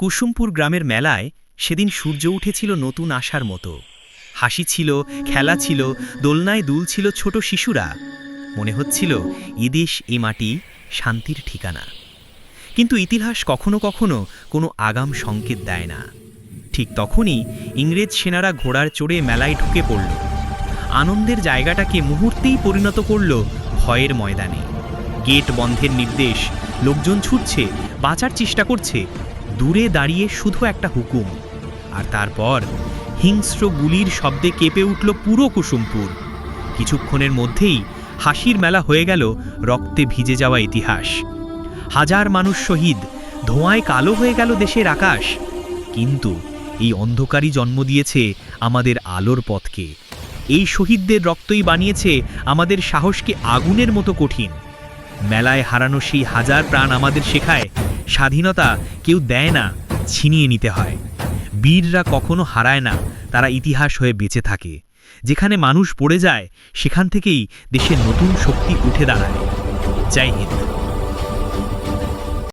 কুসুমপুর গ্রামের মেলায় সেদিন সূর্য উঠেছিল নতুন আশার মতো। হাসি ছিল, খেলা ছিল, দোলনায় দুল ছিল ছোট শিশুরা। মনে হচ্ছিল এদেশ এ মাটি, শান্তির ঠিকানা। কিন্তু ইতিহাস কখনো কখনো কোনো আগাম সংকেত দেয় না। ঠিক তখনই ইংরেজ সেনারা ঘোড়ার চড়ে মেলায় ঢুকে পড়ল। আনন্দের জায়গাটাকে মুহূর্তেই পরিণত করল ভয়ের ময়দানে। গেট বন্ধের নির্দেশ, লোকজন ছুটছে, বাঁচার চেষ্টা করছে দূরে দাঁড়িয়ে শুধু একটা হুকুম। আর তারপর হিংস্র গুলির শব্দে কেঁপে উঠল পুরো কুসুমপুর। কিছুক্ষণের মধ্যেই হাসির মেলা হয়ে গেল রক্তে ভিজে যাওয়া ইতিহাস। হাজার মানুষ শহীদ, ধোঁয়ায় কালো হয়ে গেল দেশের আকাশ। কিন্তু এই অন্ধকারই জন্ম দিয়েছে আমাদের আলোর পথকে। এই শহীদদের রক্তই বানিয়েছে আমাদের সাহসকে আগুনের মতো কঠিন। মেলায় হারানো সেই হাজার প্রাণ আমাদের শেখায় স্বাধীনতা কেউ দেয় না, ছিনিয়ে নিতে হয়। বীররা কখনো হারায় না, তারা ইতিহাস হয়ে বেঁচে থাকে। যেখানে মানুষ পড়ে যায়, সেখান থেকেই দেশের নতুন শক্তি উঠে দাঁড়ায়। জয় হিন্দ।